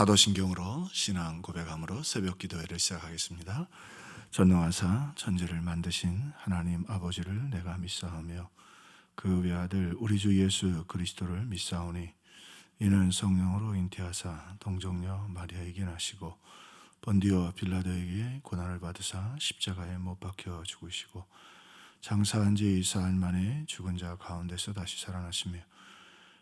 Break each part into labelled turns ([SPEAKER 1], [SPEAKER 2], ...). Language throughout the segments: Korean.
[SPEAKER 1] 사도신경으로 신앙 고백함으로 새벽 기도회를 시작하겠습니다. 전능하사 천지를 만드신 하나님 아버지를 내가 믿사오며 그 외아들 우리 주 예수 그리스도를 믿사오니 이는 성령으로 잉태하사 동정녀 마리아에게 나시고 번디오 빌라도에게 고난을 받으사 십자가에 못 박혀 죽으시고 장사한 지 사흘 만에 죽은 자 가운데서 다시 살아나시며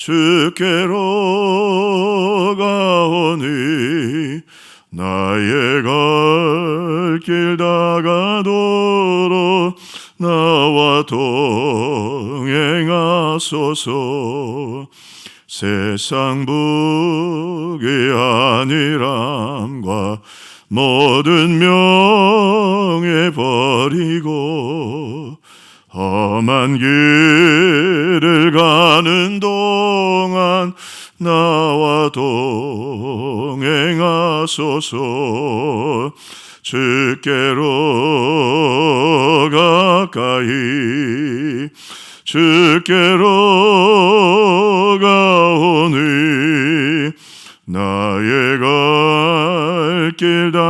[SPEAKER 1] 주께로 가오니 나의 갈 길 다가도록 나와 동행하소서. 세상 북이 아니람과 모든 명예 버리고 험한 길을 가는 동안 나와 동행하소서. 주께로 가까이 주께로 가오니 나의 갈길 다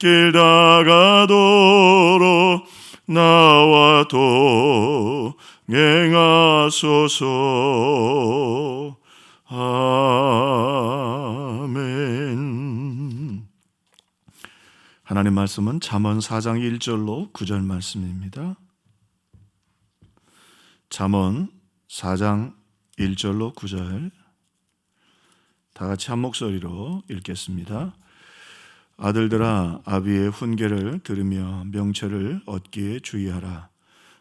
[SPEAKER 1] 길 다가도록 나와 동행하소서 아멘 하나님 말씀은 잠언 4장 1절로 9절 말씀입니다. 잠언 4장 1절로 9절 다 같이 한 목소리로 읽겠습니다. 아들들아 아비의 훈계를 들으며 명철을 얻기에 주의하라.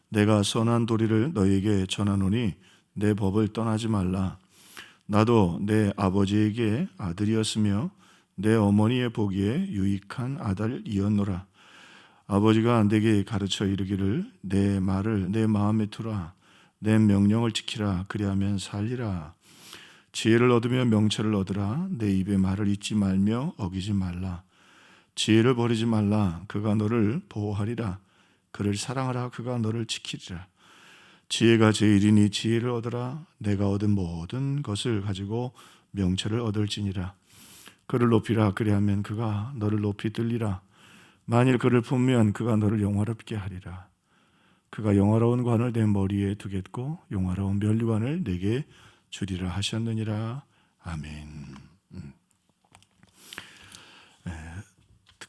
[SPEAKER 1] 내가 선한 도리를 너에게 전하노니 내 법을 떠나지 말라. 나도 내 아버지에게 아들이었으며 내 어머니의 보기에 유익한 아들이었노라. 아버지가 내게 가르쳐 이르기를 내 말을 내 마음에 두라. 내 명령을 지키라. 그리하면 살리라. 지혜를 얻으며 명철을 얻으라. 내 입의 말을 잊지 말며 어기지 말라. 지혜를 버리지 말라. 그가 너를 보호하리라. 그를 사랑하라. 그가 너를 지키리라. 지혜가 제일이니 지혜를 얻으라. 내가 얻은 모든 것을 가지고 명철을 얻을지니라. 그를 높이라. 그리하면 그가 너를 높이 들리라. 만일 그를 품면 그가 너를 영화롭게 하리라. 그가 영화로운 관을 내 머리에 두겠고 영화로운 면류관을 내게 주리라 하셨느니라. 아멘.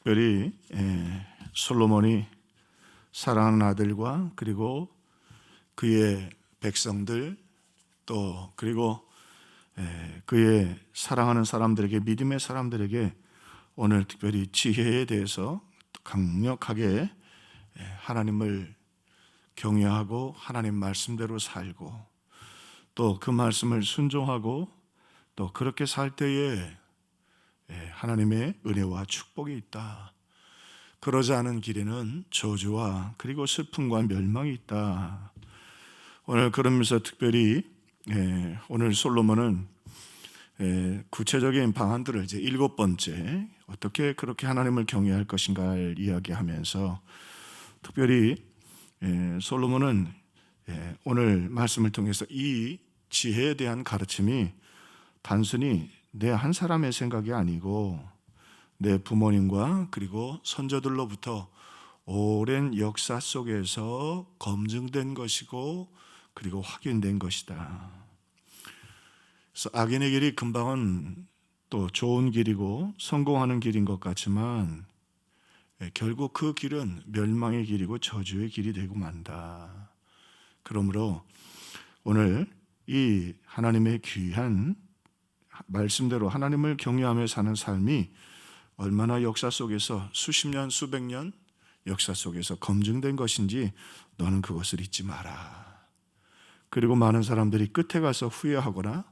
[SPEAKER 1] 특별히 에, 솔로몬이 사랑하는 아들과 그리고 그의 백성들 또 그리고 에, 그의 사랑하는 사람들에게 믿음의 사람들에게 오늘 특별히 지혜에 대해서 강력하게 에, 하나님을 경외하고 하나님 말씀대로 살고 또 그 말씀을 순종하고 또 그렇게 살 때에 예, 하나님의 은혜와 축복이 있다. 그러지 않은 길에는 저주와 그리고 슬픔과 멸망이 있다. 오늘 그러면서 특별히 예, 오늘 솔로몬은 예, 구체적인 방안들을 이제 일곱 번째 어떻게 그렇게 하나님을 경외할 것인가를 이야기하면서 특별히 예, 솔로몬은 예, 오늘 말씀을 통해서 이 지혜에 대한 가르침이 단순히 내 한 사람의 생각이 아니고 내 부모님과 그리고 선조들로부터 오랜 역사 속에서 검증된 것이고 그리고 확인된 것이다. 그래서 악인의 길이 금방은 또 좋은 길이고 성공하는 길인 것 같지만 예, 결국 그 길은 멸망의 길이고 저주의 길이 되고 만다. 그러므로 오늘 이 하나님의 귀한 말씀대로 하나님을 경외하며 사는 삶이 얼마나 역사 속에서 수십 년, 수백 년 역사 속에서 검증된 것인지 너는 그것을 잊지 마라. 그리고 많은 사람들이 끝에 가서 후회하거나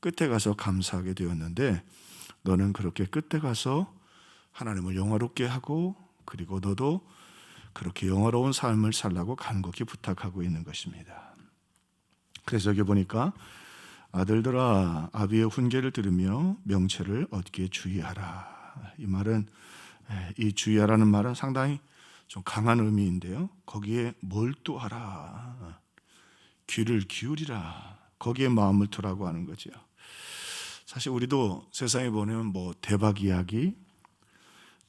[SPEAKER 1] 끝에 가서 감사하게 되었는데 너는 그렇게 끝에 가서 하나님을 영화롭게 하고 그리고 너도 그렇게 영화로운 삶을 살라고 간곡히 부탁하고 있는 것입니다. 그래서 여기 보니까 아들들아 아비의 훈계를 들으며 명체를 얻기에 주의하라. 이 말은 에, 이 주의하라는 말은 상당히 좀 강한 의미인데요. 거기에 몰두하라. 귀를 기울이라. 거기에 마음을 두라고 하는 거죠. 사실 우리도 세상에 보면 뭐 대박 이야기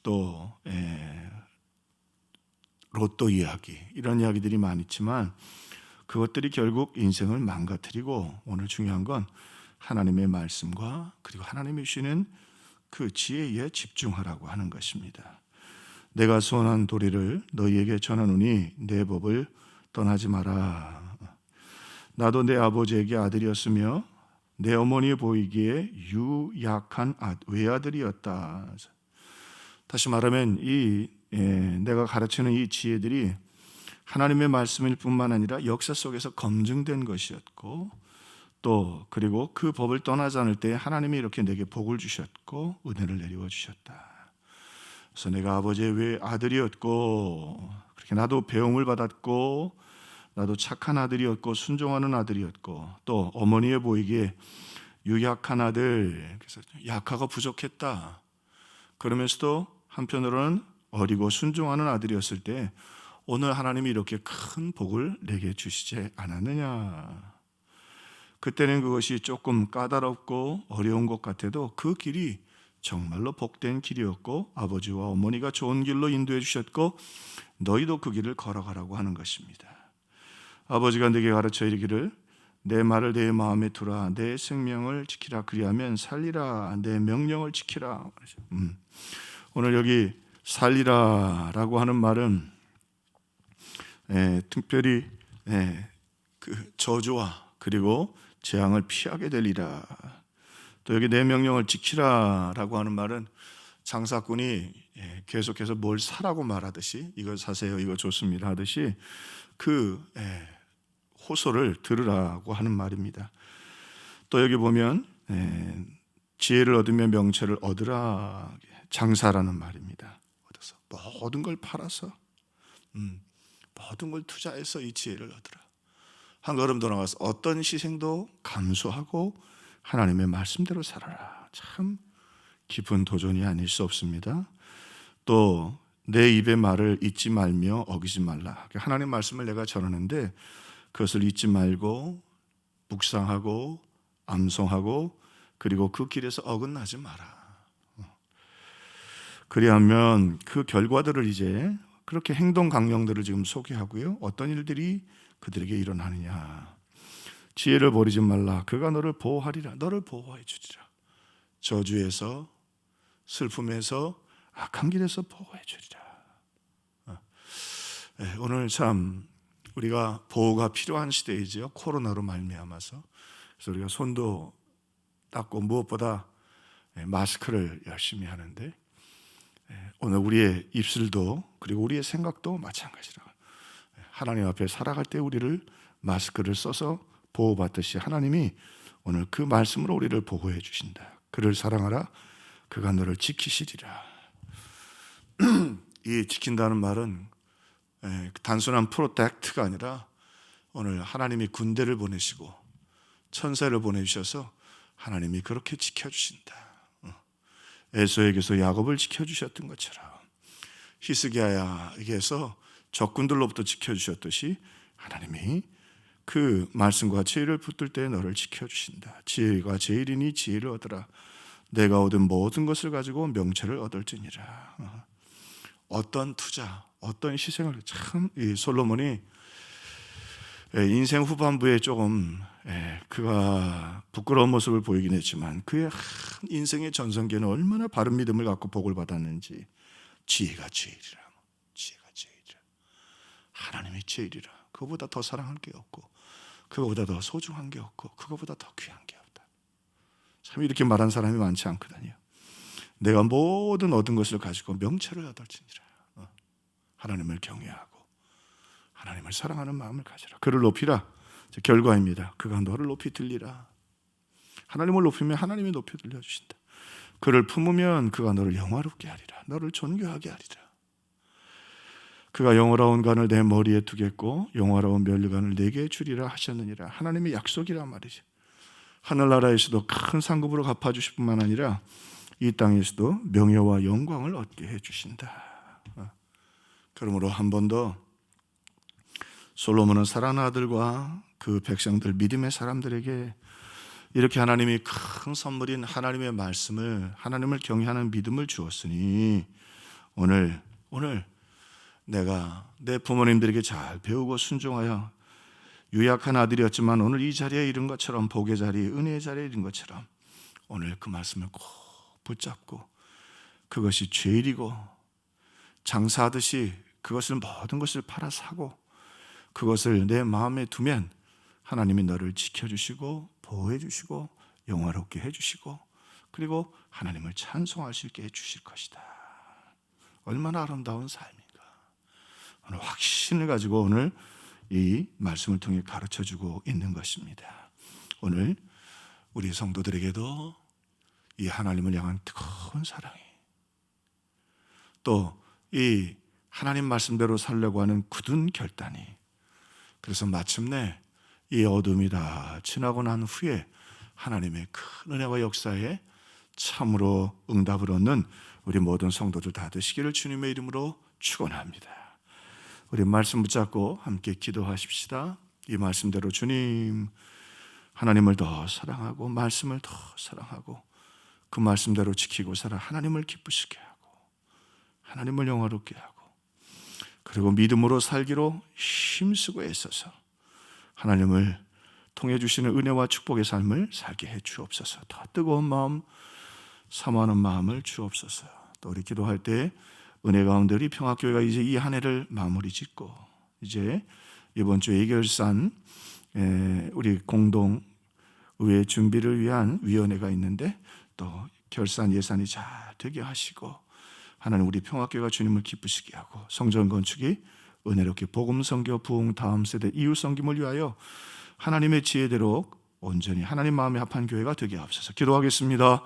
[SPEAKER 1] 또 에, 로또 이야기 이런 이야기들이 많이 있지만 그것들이 결국 인생을 망가뜨리고 오늘 중요한 건 하나님의 말씀과 그리고 하나님이 주시는 그 지혜에 집중하라고 하는 것입니다. 내가 소원한 도리를 너희에게 전하노니 내 법을 떠나지 마라. 나도 내 아버지에게 아들이었으며 내 어머니 보이기에 유약한 아, 외아들이었다. 다시 말하면 이 예, 내가 가르치는 이 지혜들이 하나님의 말씀일 뿐만 아니라 역사 속에서 검증된 것이었고 또 그리고 그 법을 떠나지 않을 때 하나님이 이렇게 내게 복을 주셨고 은혜를 내리워 주셨다. 그래서 내가 아버지의 외 아들이었고 그렇게 나도 배움을 받았고 나도 착한 아들이었고 순종하는 아들이었고 또 어머니의 보이기에 유약한 아들 그래서 약하고 부족했다. 그러면서도 한편으로는 어리고 순종하는 아들이었을 때 오늘 하나님이 이렇게 큰 복을 내게 주시지 않았느냐. 그때는 그것이 조금 까다롭고 어려운 것 같아도 그 길이 정말로 복된 길이었고 아버지와 어머니가 좋은 길로 인도해 주셨고 너희도 그 길을 걸어가라고 하는 것입니다. 아버지가 내게 가르쳐 이르기를 내 말을 내 마음에 두라 내 생명을 지키라 그리하면 살리라 내 명령을 지키라. 음. 오늘 여기 살리라라고 하는 말은 예, 특별히 예, 그 저주와 그리고 재앙을 피하게 되리라. 또 여기 내 명령을 지키라라고 하는 말은 장사꾼이 예, 계속해서 뭘 사라고 말하듯이 이거 사세요, 이거 좋습니다 하듯이 그 예, 호소를 들으라고 하는 말입니다. 또 여기 보면 예, 지혜를 얻으며 명체를 얻으라 장사라는 말입니다. 얻어서 모든 걸 팔아서 음, 모든 걸 투자해서 이 지혜를 얻으라. 한 걸음 더 나가서 어떤 희생도 감수하고 하나님의 말씀대로 살아라. 참 깊은 도전이 아닐 수 없습니다. 또 내 입의 말을 잊지 말며 어기지 말라. 하나님 말씀을 내가 전하는데 그것을 잊지 말고 묵상하고 암송하고 그리고 그 길에서 어긋나지 마라. 그리하면 그 결과들을 이제 그렇게 행동 강령들을 지금 소개하고요. 어떤 일들이 그들에게 일어나느냐. 지혜를 버리지 말라. 그가 너를 보호하리라. 너를 보호해 주리라. 저주에서 슬픔에서 악한 길에서 보호해 주리라. 어. 예, 오늘 참 우리가 보호가 필요한 시대이지요. 코로나로 말미암아서. 그래서 우리가 손도 닦고 무엇보다 예, 마스크를 열심히 하는데 예, 오늘 우리의 입술도 그리고 우리의 생각도 마찬가지라. 예, 하나님 앞에 살아갈 때 우리를 마스크를 써서 보호받듯이 하나님이 오늘 그 말씀으로 우리를 보호해 주신다. 그를 사랑하라. 그가 너를 지키시리라. 이 지킨다는 말은 예, 단순한 프로텍트가 아니라 오늘 하나님이 군대를 보내시고 천사를 보내주셔서 하나님이 그렇게 지켜주신다. 어. 에서에게서 야곱을 지켜주셨던 것처럼 히스기야에게서 적군들로부터 지켜주셨듯이 하나님이 그 말씀과 지혜를 붙들 때 너를 지켜주신다. 지혜가 제일이니 지혜를 얻으라. 내가 얻은 모든 것을 가지고 명체를 얻을지니라. 어. 어떤 투자, 어떤 희생을 참이 솔로몬이 예, 인생 후반부에 조금 예, 그가 부끄러운 모습을 보이긴 했지만 그의 한 인생의 전성기에는 얼마나 바른 믿음을 갖고 복을 받았는지 지혜가 제일이라 지혜가 제일이라 하나님이 제일이라 그거보다 더 사랑할 게 없고 그거보다 더 소중한 게 없고 그거보다 더 귀한 게 없다 참 이렇게 말한 사람이 많지 않거든요 내가 모든 얻은 것을 가지고 명체를 얻을지니라 어, 하나님을 경외하고 하나님을 사랑하는 마음을 가져라. 그를 높이라. 결과입니다. 그가 너를 높이 들리라. 하나님을 높이면 하나님이 높이 들려 주신다. 그를 품으면 그가 너를 영화롭게 하리라. 너를 존귀하게 하리라. 그가 영화로운 간을 내 머리에 두겠고 영화로운 멸류관을 내게 주리라 하셨느니라. 하나님의 약속이란 말이죠. 하늘나라에서도 큰 상급으로 갚아주실 뿐만 아니라 이 땅에서도 명예와 영광을 얻게 해주신다. 어. 그러므로 한 번 더 솔로몬은 사랑하는 아들과 그 백성들 믿음의 사람들에게 이렇게 하나님이 큰 선물인 하나님의 말씀을 하나님을 경외하는 믿음을 주었으니 오늘 오늘 내가 내 부모님들에게 잘 배우고 순종하여 유약한 아들이었지만 오늘 이 자리에 이른 것처럼 복의 자리, 은혜의 자리에 이른 것처럼 오늘 그 말씀을 꼭 붙잡고 그것이 죄일이고 장사하듯이 그것을 모든 것을 팔아 사고 그것을 내 마음에 두면 하나님이 너를 지켜주시고 보호해 주시고 영화롭게 해 주시고 그리고 하나님을 찬송할 수 있게 해 주실 것이다. 얼마나 아름다운 삶인가. 오늘 확신을 가지고 오늘 이 말씀을 통해 가르쳐 주고 있는 것입니다. 오늘 우리 성도들에게도 이 하나님을 향한 뜨거운 사랑이 또 이 하나님 말씀대로 살려고 하는 굳은 결단이 그래서 마침내 이 어둠이 다 지나고 난 후에 하나님의 큰 은혜와 역사에 참으로 응답을 얻는 우리 모든 성도들 다 되시기를 주님의 이름으로 축원합니다. 우리 말씀 붙잡고 함께 기도하십시다. 이 말씀대로 주님 하나님을 더 사랑하고 말씀을 더 사랑하고 그 말씀대로 지키고 살아 하나님을 기쁘시게 하고 하나님을 영화롭게 하고 그리고 믿음으로 살기로 힘쓰고 애써서 하나님을 통해 주시는 은혜와 축복의 삶을 살게 해 주옵소서. 더 뜨거운 마음, 사모하는 마음을 주옵소서. 또 우리 기도할 때 은혜 가운데 우리 평화교회가 이제 이 한 해를 마무리 짓고 이제 이번 주 예결산 우리 공동 의회 준비를 위한 위원회가 있는데 또 결산 예산이 잘 되게 하시고 하나님 우리 평화교회가 주님을 기쁘시게 하고 성전 건축이 은혜롭게 복음 선교 부흥 다음 세대 이웃 섬김을 위하여 하나님의 지혜대로 온전히 하나님 마음에 합한 교회가 되게 하옵소서. 기도하겠습니다.